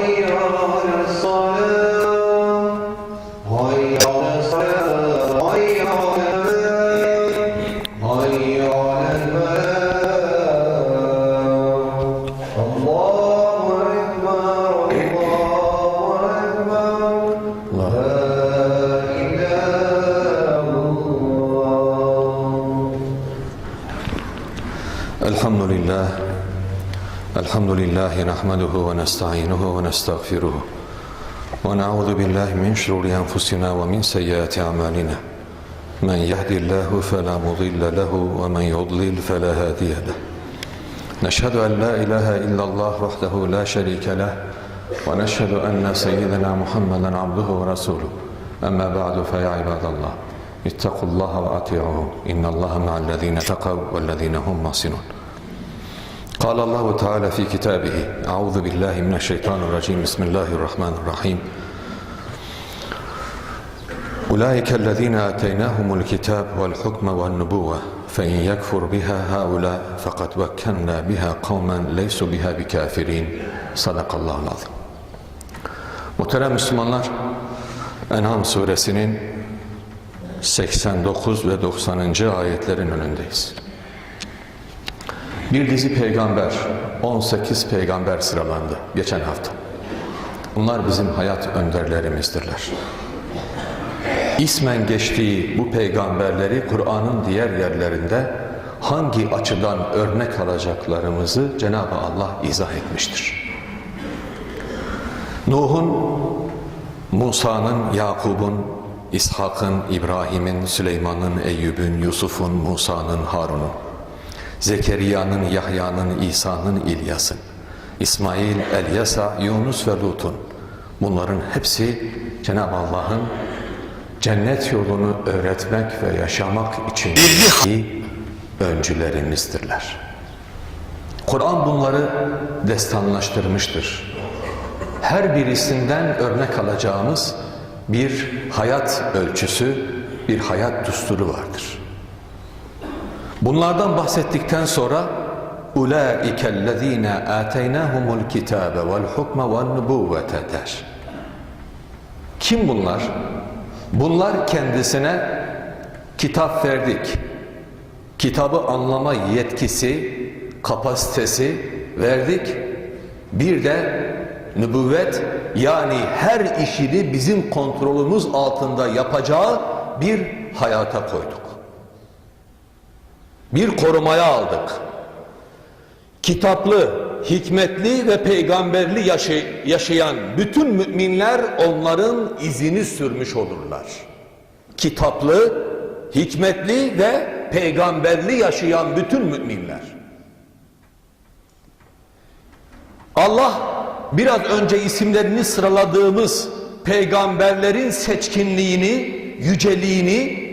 way. الحمد لله نحمده ونستعينه ونستغفره ونعوذ بالله من شرور أنفسنا ومن سيئات أعمالنا. من يهد الله فلا مضل له ومن يضلل فلا هادي له. نشهد أن لا إله إلا الله وحده لا شريك له ونشهد أن سيدنا محمدا عبده ورسوله. أما بعد فيا عباد الله اتقوا الله وأطيعوه. إن الله مع الذين اتقوا والذين هم محسنون. قال الله تعالى في كتابه أعوذ بالله من الشيطان الرجيم بسم الله الرحمن الرحيم أولئك الذين آتيناهم الكتاب والحكم والنبوة فإن يكفر بها هؤلاء فقد وكلنا بها قوما ليسوا بها بكافرين صدق الله العظيم Muhterem Müslümanlar, En'am suresinin 89 ve 90. ayetlerin önündeyiz. Bir dizi peygamber, 18 peygamber sıralandı geçen hafta. Bunlar bizim hayat önderlerimizdirler. İsmen geçtiği bu peygamberleri Kur'an'ın diğer yerlerinde hangi açıdan örnek alacaklarımızı Cenab-ı Allah izah etmiştir. Nuh'un, Musa'nın, Yakub'un, İshak'ın, İbrahim'in, Süleyman'ın, Eyyub'un, Yusuf'un, Musa'nın, Harun'un, Zekeriya'nın, Yahya'nın, İsa'nın, İlyas'ın, İsmail, Elyasa, Yunus ve Lut'un bunların hepsi Cenab-ı Allah'ın cennet yolunu öğretmek ve yaşamak için öncülerimizdirler. Kur'an bunları destanlaştırmıştır. Her birisinden örnek alacağımız bir hayat ölçüsü, bir hayat düsturu vardır. Bunlardan bahsettikten sonra اُولَٰئِكَ الَّذ۪ينَ آتَيْنَاهُمُ الْكِتَابَ وَالْحُكْمَ وَالنُّبُوَّةَ der. Kim bunlar? Bunlar kendisine kitap verdik. Kitabı anlama yetkisi, kapasitesi verdik. Bir de nübüvvet yani her işini bizim kontrolümüz altında yapacağı bir hayata koyduk. Bir korumaya aldık. Kitaplı, hikmetli ve peygamberli yaşay yaşayan bütün müminler onların izini sürmüş olurlar. Kitaplı, hikmetli ve peygamberli yaşayan bütün müminler. Allah biraz önce isimlerini sıraladığımız peygamberlerin seçkinliğini, yüceliğini,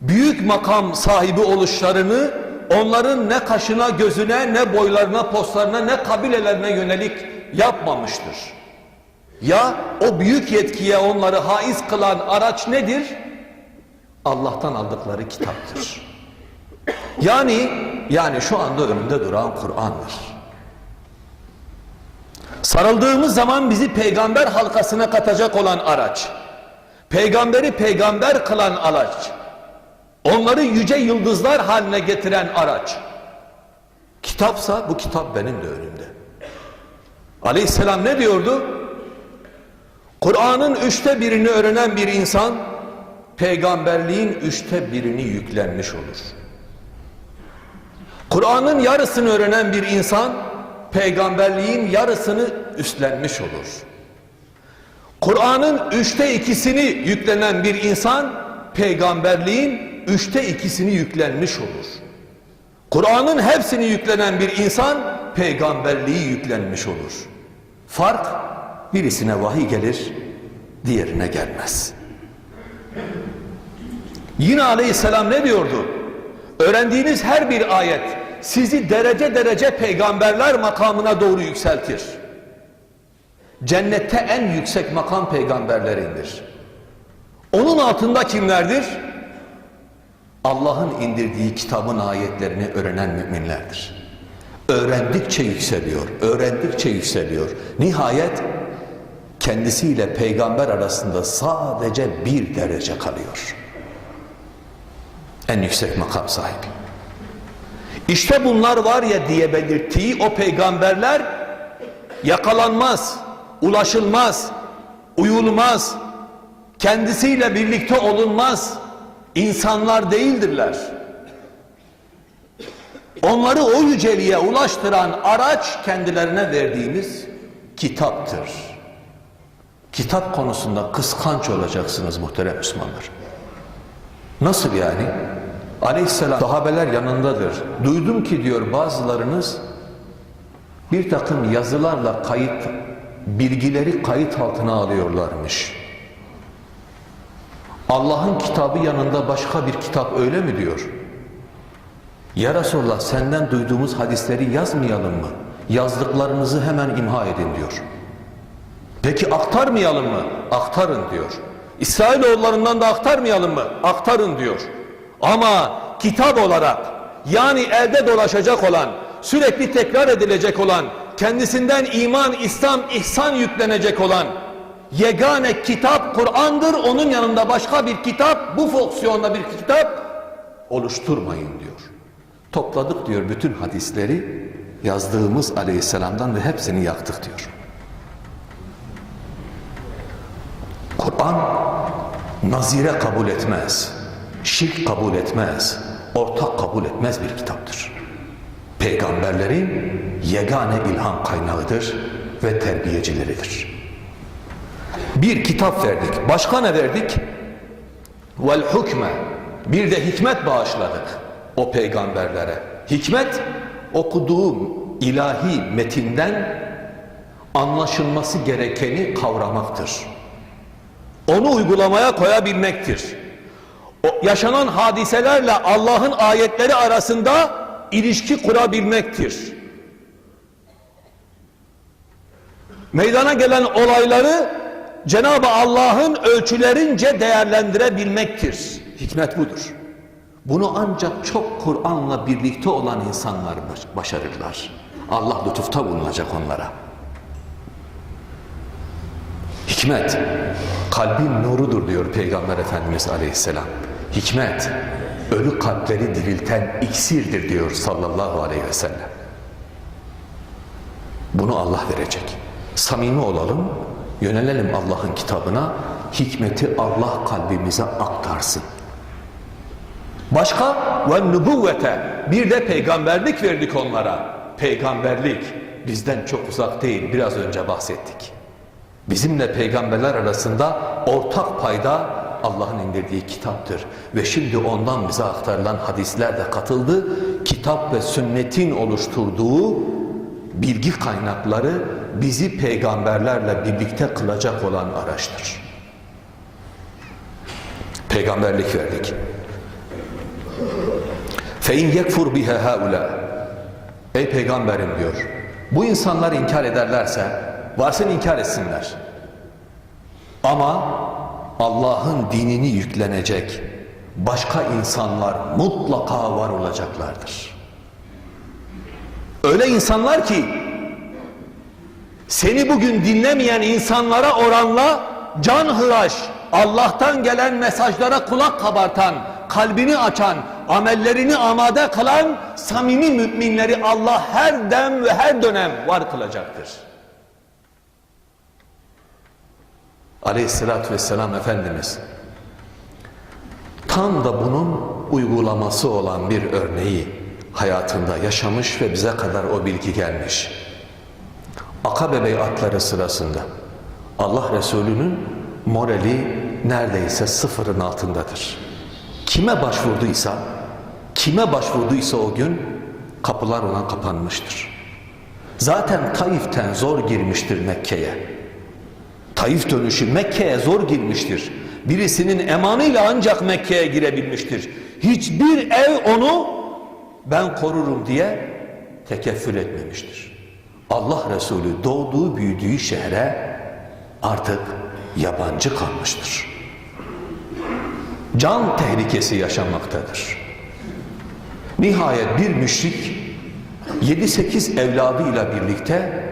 büyük makam sahibi oluşlarını onların ne kaşına gözüne ne boylarına postlarına ne kabilelerine yönelik yapmamıştır. Ya o büyük yetkiye onları haiz kılan araç nedir? Allah'tan aldıkları kitaptır. Yani yani şu anda önünde duran Kur'an'dır. Sarıldığımız zaman bizi peygamber halkasına katacak olan araç. Peygamberi peygamber kılan araç. Onları yüce yıldızlar haline getiren araç. Kitapsa bu kitap benim de önümde. Aleyhisselam ne diyordu? Kur'an'ın üçte birini öğrenen bir insan peygamberliğin üçte birini yüklenmiş olur. Kur'an'ın yarısını öğrenen bir insan peygamberliğin yarısını üstlenmiş olur. Kur'an'ın üçte ikisini yüklenen bir insan peygamberliğin üçte ikisini yüklenmiş olur. Kur'an'ın hepsini yüklenen bir insan peygamberliği yüklenmiş olur. Fark birisine vahiy gelir, diğerine gelmez. Yine aleyhisselam ne diyordu? Öğrendiğiniz her bir ayet sizi derece derece peygamberler makamına doğru yükseltir. Cennette en yüksek makam peygamberlerindir. Onun altında kimlerdir? Allah'ın indirdiği kitabın ayetlerini öğrenen müminlerdir. Öğrendikçe yükseliyor, öğrendikçe yükseliyor. Nihayet kendisiyle peygamber arasında sadece bir derece kalıyor. En yüksek makam sahibi. İşte bunlar var ya diye belirttiği o peygamberler yakalanmaz, ulaşılmaz, uyulmaz, kendisiyle birlikte olunmaz insanlar değildirler. Onları o yüceliğe ulaştıran araç kendilerine verdiğimiz kitaptır. Kitap konusunda kıskanç olacaksınız muhterem Müslümanlar. Nasıl yani? Aleyhisselam sahabeler yanındadır. Duydum ki diyor bazılarınız bir takım yazılarla kayıt, bilgileri kayıt altına alıyorlarmış. Allah'ın kitabı yanında başka bir kitap öyle mi diyor? Ya Resulallah senden duyduğumuz hadisleri yazmayalım mı? Yazdıklarınızı hemen imha edin diyor. Peki aktarmayalım mı? Aktarın diyor. İsrailoğullarından da aktarmayalım mı? Aktarın diyor. Ama kitap olarak yani elde dolaşacak olan, sürekli tekrar edilecek olan, kendisinden iman, İslam, ihsan yüklenecek olan yegane kitap Kur'an'dır. Onun yanında başka bir kitap, bu fonksiyonda bir kitap oluşturmayın diyor. Topladık diyor bütün hadisleri yazdığımız aleyhisselamdan ve hepsini yaktık diyor. Kur'an nazire kabul etmez, şirk kabul etmez, ortak kabul etmez bir kitaptır. Peygamberlerin yegane ilham kaynağıdır ve terbiyecileridir. Bir kitap verdik. Başka ne verdik? Vel hukme. Bir de hikmet bağışladık o peygamberlere. Hikmet okuduğum ilahi metinden anlaşılması gerekeni kavramaktır. Onu uygulamaya koyabilmektir. O yaşanan hadiselerle Allah'ın ayetleri arasında ilişki kurabilmektir. Meydana gelen olayları Cenab-ı Allah'ın ölçülerince değerlendirebilmektir. Hikmet budur. Bunu ancak çok Kur'an'la birlikte olan insanlar baş- başarırlar. Allah lütufta bulunacak onlara. Hikmet, kalbin nurudur diyor Peygamber Efendimiz Aleyhisselam. Hikmet, ölü kalpleri dirilten iksirdir diyor sallallahu aleyhi ve sellem. Bunu Allah verecek. Samimi olalım, yönelelim Allah'ın kitabına, hikmeti Allah kalbimize aktarsın. Başka ve nübüvvete bir de peygamberlik verdik onlara. Peygamberlik bizden çok uzak değil biraz önce bahsettik. Bizimle peygamberler arasında ortak payda Allah'ın indirdiği kitaptır. Ve şimdi ondan bize aktarılan hadisler de katıldı. Kitap ve sünnetin oluşturduğu bilgi kaynakları bizi peygamberlerle birlikte kılacak olan araçtır. Peygamberlik verdik. فَاِنْ يَكْفُرْ بِهَا هَؤُلَاء Ey peygamberim diyor. Bu insanlar inkar ederlerse varsın inkar etsinler. Ama Allah'ın dinini yüklenecek başka insanlar mutlaka var olacaklardır. Öyle insanlar ki seni bugün dinlemeyen insanlara oranla can hıraş, Allah'tan gelen mesajlara kulak kabartan, kalbini açan, amellerini amade kılan samimi müminleri Allah her dem ve her dönem var kılacaktır. Aleyhissalatü vesselam Efendimiz tam da bunun uygulaması olan bir örneği hayatında yaşamış ve bize kadar o bilgi gelmiş. Akabe beyatları sırasında Allah Resulü'nün morali neredeyse sıfırın altındadır. Kime başvurduysa, kime başvurduysa o gün kapılar ona kapanmıştır. Zaten Taif'ten zor girmiştir Mekke'ye. Taif dönüşü Mekke'ye zor girmiştir. Birisinin emanıyla ancak Mekke'ye girebilmiştir. Hiçbir ev onu ben korurum diye tekeffül etmemiştir. Allah Resulü doğduğu büyüdüğü şehre artık yabancı kalmıştır. Can tehlikesi yaşamaktadır. Nihayet bir müşrik 7-8 evladıyla birlikte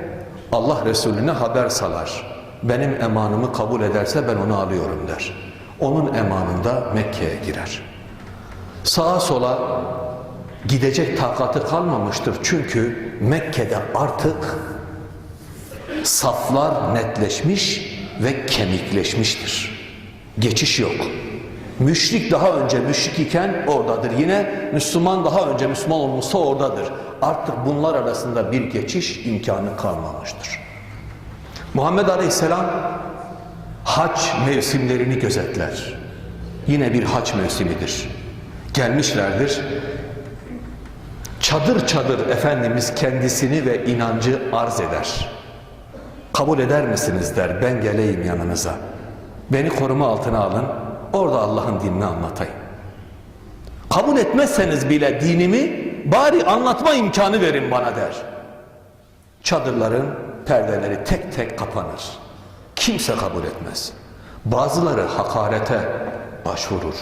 Allah Resulüne haber salar. Benim emanımı kabul ederse ben onu alıyorum der. Onun emanında Mekke'ye girer. Sağa sola gidecek takatı kalmamıştır. Çünkü Mekke'de artık saflar netleşmiş ve kemikleşmiştir. Geçiş yok. Müşrik daha önce müşrik iken oradadır. Yine Müslüman daha önce Müslüman olmuşsa oradadır. Artık bunlar arasında bir geçiş imkanı kalmamıştır. Muhammed Aleyhisselam hac mevsimlerini gözetler. Yine bir hac mevsimidir. Gelmişlerdir. Çadır çadır Efendimiz kendisini ve inancı arz eder. Kabul eder misiniz der ben geleyim yanınıza. Beni koruma altına alın. Orada Allah'ın dinini anlatayım. Kabul etmezseniz bile dinimi bari anlatma imkanı verin bana der. Çadırların perdeleri tek tek kapanır. Kimse kabul etmez. Bazıları hakarete başvurur.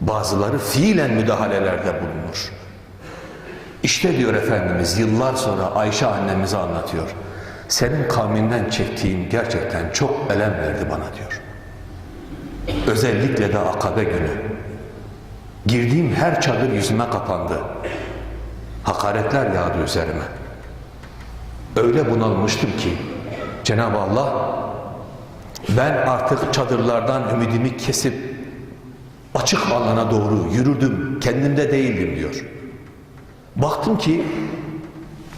Bazıları fiilen müdahalelerde bulunur. İşte diyor Efendimiz yıllar sonra Ayşe annemize anlatıyor. Senin kavminden çektiğin gerçekten çok elem verdi bana diyor. Özellikle de akabe günü. Girdiğim her çadır yüzüme kapandı. Hakaretler yağdı üzerime. Öyle bunalmıştım ki Cenab-ı Allah ben artık çadırlardan ümidimi kesip açık alana doğru yürüdüm. Kendimde değildim diyor. Baktım ki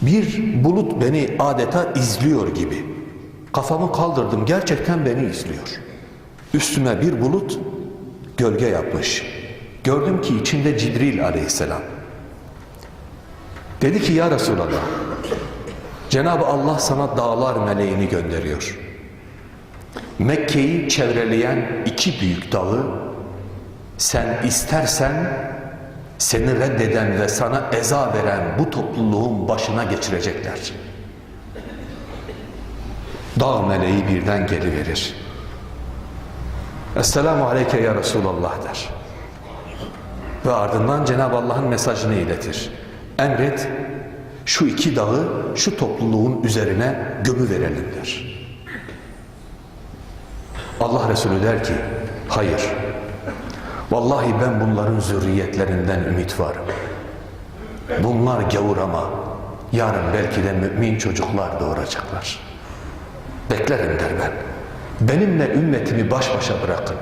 bir bulut beni adeta izliyor gibi. Kafamı kaldırdım. Gerçekten beni izliyor. Üstüme bir bulut gölge yapmış. Gördüm ki içinde Cibril aleyhisselam. Dedi ki ya Resulallah Cenab-ı Allah sana dağlar meleğini gönderiyor. Mekke'yi çevreleyen iki büyük dağı sen istersen seni reddeden ve sana eza veren bu topluluğun başına geçirecekler. Dağ meleği birden geliverir. Esselamu aleyke ya Resulallah der. Ve ardından Cenab-ı Allah'ın mesajını iletir. Emret şu iki dağı şu topluluğun üzerine gömü verelim der. Allah Resulü der ki hayır vallahi ben bunların zürriyetlerinden ümit varım. Bunlar gavur ama yarın belki de mümin çocuklar doğuracaklar. Beklerim der ben. Benimle ümmetimi baş başa bırakın.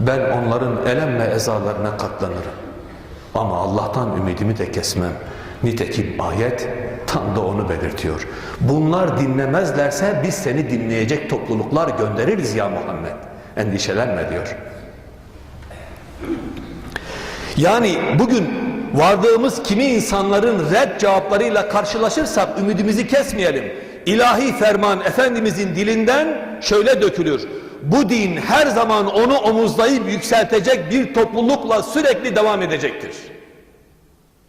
Ben onların elem ve ezalarına katlanırım. Ama Allah'tan ümidimi de kesmem. Nitekim ayet tam da onu belirtiyor. Bunlar dinlemezlerse biz seni dinleyecek topluluklar göndeririz ya Muhammed. Endişelenme diyor. Yani bugün vardığımız kimi insanların red cevaplarıyla karşılaşırsak ümidimizi kesmeyelim. İlahi ferman Efendimizin dilinden şöyle dökülür. Bu din her zaman onu omuzlayıp yükseltecek bir toplulukla sürekli devam edecektir.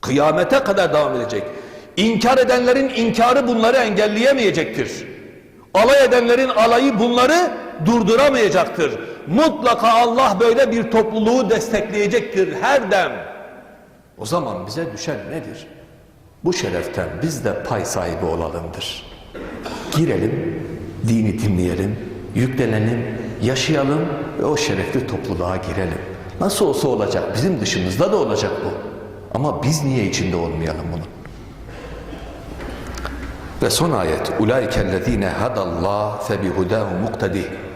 Kıyamete kadar devam edecek. İnkar edenlerin inkarı bunları engelleyemeyecektir. Alay edenlerin alayı bunları durduramayacaktır. Mutlaka Allah böyle bir topluluğu destekleyecektir her dem. O zaman bize düşen nedir? Bu şereften biz de pay sahibi olalımdır. Girelim, dini dinleyelim, yüklenelim, yaşayalım ve o şerefli topluluğa girelim. Nasıl olsa olacak, bizim dışımızda da olacak bu. Ama biz niye içinde olmayalım bunun? Ve son ayet ulaikellezine hadallah fe bihudahu muktadi.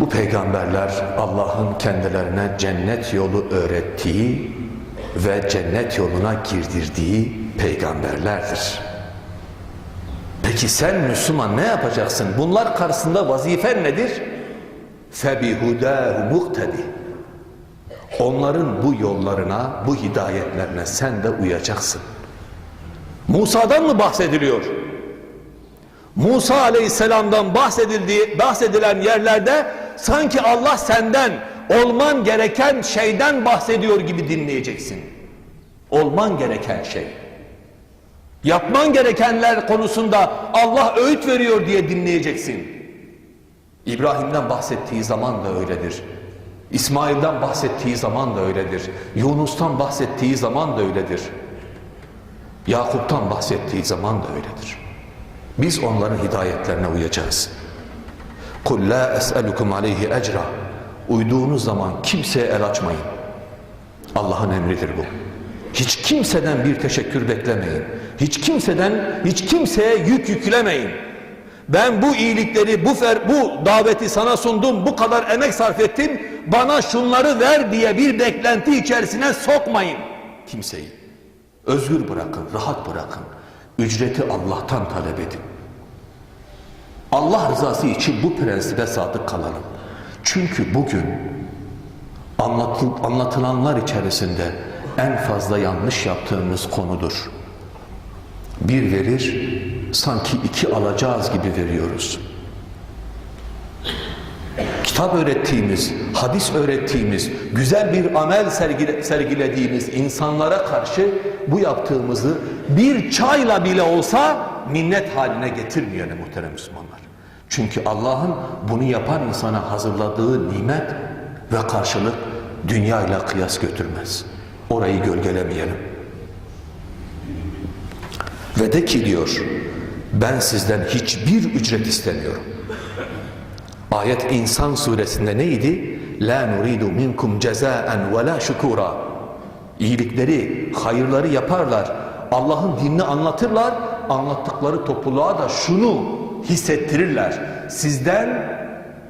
Bu peygamberler Allah'ın kendilerine cennet yolu öğrettiği ve cennet yoluna girdirdiği peygamberlerdir. Peki sen Müslüman ne yapacaksın? Bunlar karşısında vazifen nedir? Febihudahu muktedi. Onların bu yollarına, bu hidayetlerine sen de uyacaksın. Musa'dan mı bahsediliyor? Musa aleyhisselamdan bahsedildiği, bahsedilen yerlerde sanki Allah senden olman gereken şeyden bahsediyor gibi dinleyeceksin. Olman gereken şey. Yapman gerekenler konusunda Allah öğüt veriyor diye dinleyeceksin. İbrahim'den bahsettiği zaman da öyledir. İsmail'den bahsettiği zaman da öyledir. Yunus'tan bahsettiği zaman da öyledir. Yakup'tan bahsettiği zaman da öyledir. Biz onların hidayetlerine uyacağız. Kul la es'elukum aleyhi ecra. Uyduğunuz zaman kimseye el açmayın. Allah'ın emridir bu. Hiç kimseden bir teşekkür beklemeyin. Hiç kimseden, hiç kimseye yük yüklemeyin. Ben bu iyilikleri, bu fer, bu daveti sana sundum, bu kadar emek sarf ettim. Bana şunları ver diye bir beklenti içerisine sokmayın kimseyi. Özgür bırakın, rahat bırakın. Ücreti Allah'tan talep edin. Allah rızası için bu prensibe sadık kalalım. Çünkü bugün anlatıl- anlatılanlar içerisinde en fazla yanlış yaptığımız konudur. Bir verir, sanki iki alacağız gibi veriyoruz. Kitap öğrettiğimiz, hadis öğrettiğimiz, güzel bir amel sergile- sergilediğimiz insanlara karşı bu yaptığımızı bir çayla bile olsa minnet haline getirmeyelim muhterem Müslümanlar. Çünkü Allah'ın bunu yapan insana hazırladığı nimet ve karşılık dünyayla kıyas götürmez. Orayı gölgelemeyelim. Ve de ki diyor, ben sizden hiçbir ücret istemiyorum. Ayet İnsan suresinde neydi? La nuridu minkum cezaen ve la şukura. İyilikleri, hayırları yaparlar. Allah'ın dinini anlatırlar. Anlattıkları topluluğa da şunu hissettirirler. Sizden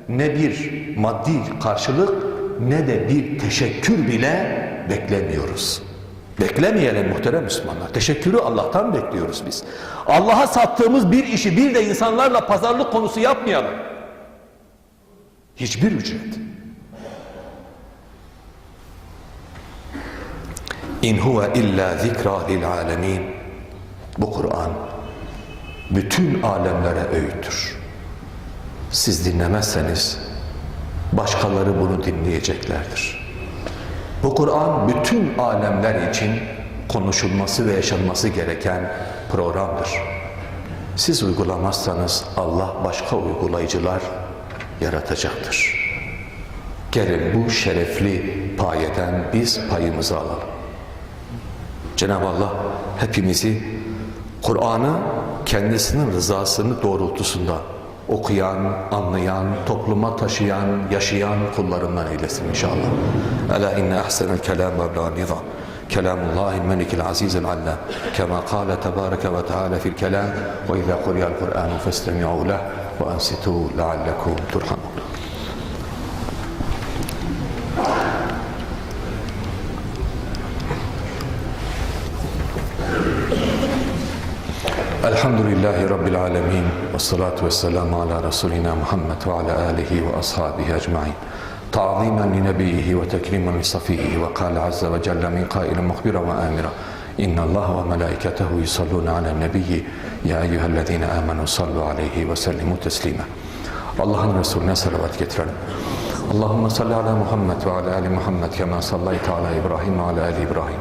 ne bir maddi karşılık ne de bir teşekkür bile beklemiyoruz. Beklemeyelim muhterem Müslümanlar. Teşekkürü Allah'tan bekliyoruz biz. Allah'a sattığımız bir işi bir de insanlarla pazarlık konusu yapmayalım. Hiçbir ücret. İn huve illa zikra lil alemin. Bu Kur'an bütün alemlere öğüttür. Siz dinlemezseniz başkaları bunu dinleyeceklerdir. Bu Kur'an bütün alemler için konuşulması ve yaşanması gereken programdır. Siz uygulamazsanız Allah başka uygulayıcılar yaratacaktır. Gelin bu şerefli payeden biz payımızı alalım. Cenab-ı Allah hepimizi Kur'an'ı kendisinin rızasını doğrultusunda okuyan, anlayan, topluma taşıyan, yaşayan kullarından eylesin inşallah. Ela inne ahsenel kelam ve la nizam. Kelamullahi melikil azizil allam. Kema kâle tebâreke ve teâlâ fil kelam ve izâ kuriyal Kur'anu festemi'û leh ve ansitû الحمد لله رب العالمين والصلاة والسلام على رسولنا محمد وعلى آله وأصحابه أجمعين تعظيما لنبيه وتكريما لصفيه وقال عز وجل من قائل مخبرا وآمرا إن الله وملائكته يصلون على النبي يا أيها الذين آمنوا صلوا عليه وسلموا تسليما Allah'ın Resulüne salavat getirelim. Ala Muhammed ve ala ali Muhammed kema sallayte ala İbrahim ve ala ali İbrahim.